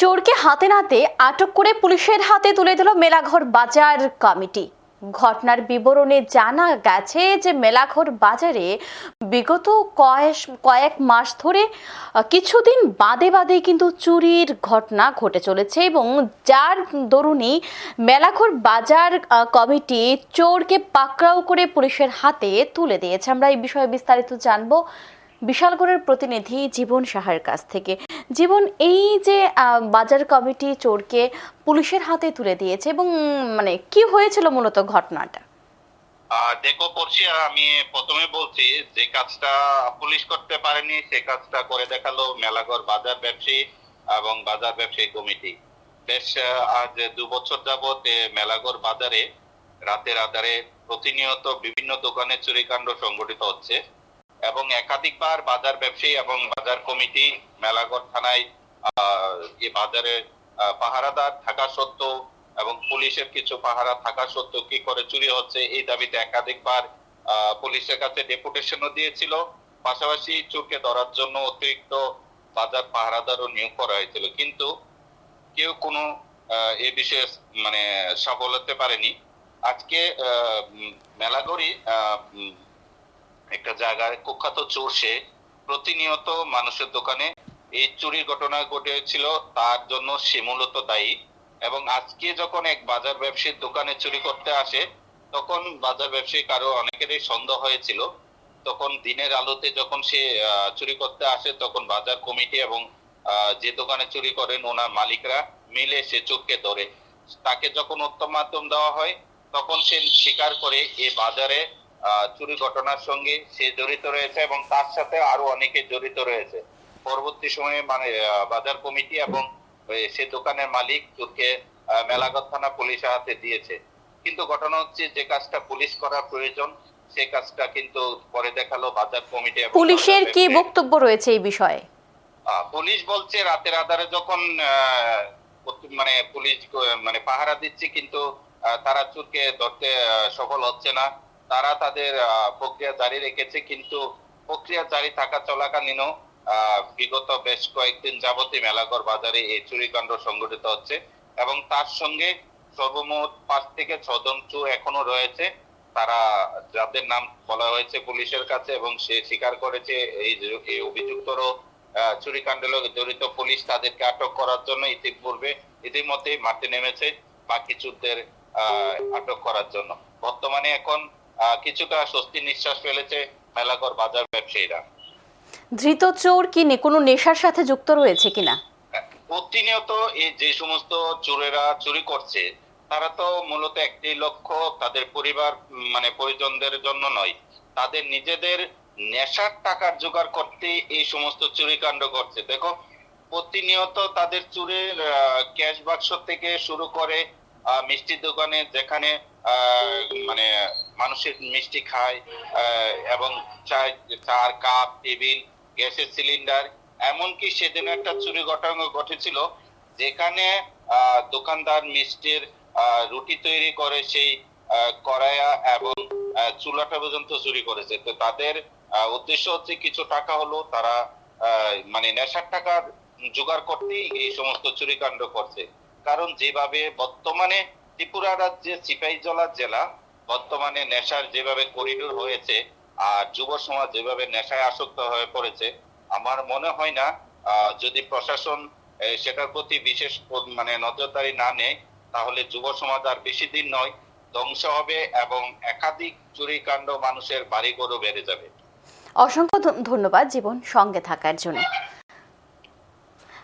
চোরকে হাতে নাতে আটক করে পুলিশের হাতে তুলে দিল মেলাঘর বাজার কমিটি। ঘটনার বিবরণে জানা গেছে যে মেলাঘর বাজারে বিগত কয়েক কয়েক মাস ধরে কিছুদিন বাদে বাদে কিন্তু চুরির ঘটনা ঘটে চলেছে এবং যার দরুনই মেলাঘর বাজার কমিটি চোরকে পাকড়াও করে পুলিশের হাতে তুলে দিয়েছে। আমরা এই বিষয়ে বিস্তারিত জানব। বিশালগড়ের প্রতিনিধি জীবন সাহার কাছ থেকে। জীবন এই যে বাজার কমিটি চোরকে পুলিশের হাতে তুলে দিয়েছে এবং মানে কি হয়েছিল মূলত ঘটনাটা? দেখো পড়শিয়া আমি প্রথমে বলছি যে কাজটা পুলিশ করতে পারেনি, সে কাজটা করে দেখাল মেলাঘর বাজার ব্যবসায়ী এবং বাজার ব্যবসায়ী কমিটি। বেশ আজ দু বছর যাবৎ মেলাঘর বাজারে রাতের আধারে প্রতিনিয়ত বিভিন্ন দোকানে চুরিকাণ্ড সংঘটিত হচ্ছে। এবং একাধিকবার বাজার ব্যবসায়ী এবং বাজার কমিটি মেলাঘর থানায় বাজারে পাহারাদার থাকা সত্ত্বেও এবং পুলিশের কিছু পাহারা থাকা সত্ত্বেও কি করে চুরি হচ্ছে এই দাবিতে একাধিকবার পুলিশের কাছে ডেপুটেশনও দিয়েছিল। পাশাপাশি চোরকে ধরার জন্য অতিরিক্ত বাজার পাহারাদারও নিয়োগ করা হয়েছিল। কিন্তু কেউ কোনো এ বিষয়ে মানে সফল হতে পারেনি। আজকে মেলাগড়ি একটা জায়গায় কুখ্যাত চোর সে প্রতিনিয়ত মানুষের দোকানে এই চুরির ঘটনা ঘটেছিল, তার জন্য সে মূলত দায়ী। এবং আজকে যখন এক বাজার ব্যবসায়ীর দোকানে চুরি করতে আসে, তখন বাজার ব্যবসায়ী কারও অনেকেরই সন্দেহ হয়েছিল। তখন দিনের আলোতে যখন সে চুরি করতে আসে, তখন বাজার কমিটি এবং যে দোকানে চুরি করেন ওনার মালিকরা মিলে সে চোরকে ধরে। তাকে যখন উত্তম মাধ্যম দেওয়া হয়, তখন সে স্বীকার করে এ বাজারে চুরি ঘটনার সঙ্গে সে জড়িত রয়েছে এবং তার সাথে আরও অনেকে জড়িত রয়েছে। পরবর্তী সময়ে মানে বাজার কমিটি এবং সে দোকানের মালিক চোরকে আহ, মেলাঘর থানা পুলিশের হাতে দিয়েছে। কিন্তু ঘটনা হচ্ছে যে কাজটা পুলিশ করা প্রয়োজন সে কাজটা কিন্তু পরে দেখাল বাজার কমিটি পুলিশের কি বক্তব্য রয়েছে এই বিষয়ে? পুলিশ বলছে রাতের আধারে যখন আহ, মানে পুলিশ মানে পাহারা দিচ্ছে কিন্তু তারা চোরকে ধরতে সফল হচ্ছে না। তারা তাদের প্রক্রিয়া জারি রেখেছে, কিন্তু প্রক্রিয়া জারি থাকা চলাকালীনও বিগত বেশ কয়েকদিন যাবতই মেলাঘর বাজারে এই চুরিকাণ্ড সংঘটিত হচ্ছে এবং তার সঙ্গে সর্বমোট পাঁচ থেকে ছজন চোর এখনও রয়েছে। তারা যাদের নাম বলা হয়েছে পুলিশের কাছে এবং সে স্বীকার করেছে এই অভিযুক্তরও চুরিকাণ্ডে জড়িত পুলিশ তাদেরকে আটক করার জন্য ইতিপূর্বে ইতিমধ্যেই মাঠে নেমেছে বাকি চোরদের আটক করার জন্য। বর্তমানে এখন কিছুটা স্বস্তি নিঃশ্বাস ফেলেছে মেলাঘর বাজার ব্যবসায়ীরা। ধৃত চোর কি কোনো নেশার সাথে যুক্ত রয়েছে কিনা? প্রতিনিয়ত এই যে সমস্ত চোরেরা চুরি করছে তারা তো মূলত একটি লক্ষ্য তাদের পরিবার মানে পরিজনদের জন্য নয়। তাদের নিজেদের নেশার টাকার জোগাড় করতে এই সমস্ত চুরি কাণ্ড করছে দেখো প্রতিনিয়ত তাদের চুরের ক্যাশ বাক্স থেকে শুরু করে মিষ্টির দোকানে যেখানে মানে মানুষের মিষ্টি খায় এবং চার কাপ, টেবিল, গ্যাসের সিলিন্ডার, এমনকি সেদিন একটা চুরি ঘটনা ঘটেছিল, যেখানে দোকানদার মিষ্টির রুটি তৈরি করে সেই কড়াইয়া এবং চুলাটা পর্যন্ত চুরি করেছে। তো তাদের উদ্দেশ্য হচ্ছে কিছু টাকা হলো, তারা মানে নেশার টাকা জোগাড় করতেই এই সমস্ত চুরি চুরিকাণ্ড করছে। কারণ যেভাবে বর্তমানে ত্রিপুরা রাজ্যে সিপাহীজলা জেলা, বর্তমানে নেশার যেভাবে করিডোর হয়েছে আর যুব সমাজ যেভাবে নেশায় আসক্ত হয়ে পড়েছে, আমার মনে হয় না যদি প্রশাসন সেটার প্রতি বিশেষ মানে নজরদারি না নেয়, তাহলে যুব সমাজ আর বেশি দিন নয়, ধ্বংস হবে এবং একাধিক চুরিকাণ্ড মানুষের বাড়ি গরু বেড়ে যাবে। অসংখ্য ধন্যবাদ জীবন সঙ্গে থাকার জন্য।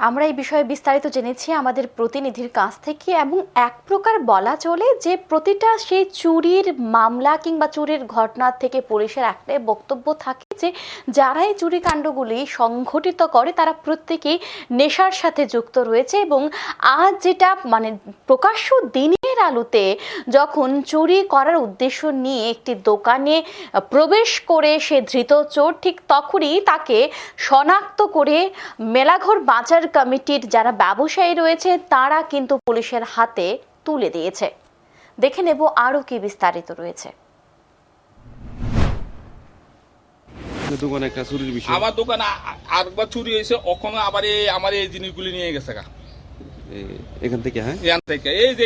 আমরা এই বিষয়ে বিস্তারিত জেনেছি আমাদের প্রতিনিধির কাছ থেকে এবং এক প্রকার বলা চলে যে প্রতিটা সেই চুরির মামলা কিংবা চুরির ঘটনা থেকে পুলিশের একটাই বক্তব্য থাকে যে যারা এই চুরিকাণ্ডগুলি সংঘটিত করে, তারা প্রত্যেকেই নেশার সাথে যুক্ত রয়েছে এবং আজ যেটা মানে প্রকাশ্য দিনের আলোতে যখন চুরি করার উদ্দেশ্য নিয়ে একটি দোকানে প্রবেশ করে সে ধৃত চোর, ঠিক তখনই তাকে শনাক্ত করে মেলাঘর বাজার কমিটির যারা ব্যবসায়ী রয়েছে, তারা কিন্তু পুলিশের হাতে তুলে দিয়েছে। দেখে নেব আরও কি বিস্তারিত রয়েছে। দোকানে একটা চুরির বিষয়। আমার দোকানে আরেকবার চুরি হয়েছে ওখানে আবার এই আমার এই জিনিসগুলি নিয়ে গেছে গা। এখান থেকে হ্যাঁ? এখান থেকে। এই যে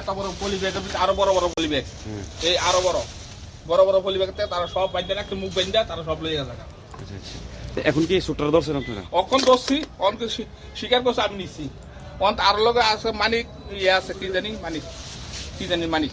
এত বড় পলি ব্যাগ আরও বড় বড় পলি ব্যাগ। এই আরও বড়। বড় বড় পলি ব্যাগ তারা সব বাইন্দা একটা মুখ বাইন্দা তারা সব লইয়া গেছে আচ্ছা আচ্ছা। এখন কি ছোটরা ধরছেন আপনারা? অখন ধরছি অনকে স্বীকার করছে আমি নিচ্ছি অন্ত আর লগে আছে মানিক ইয়ে আছে কি জানি মানিক। কি জানি মানিক।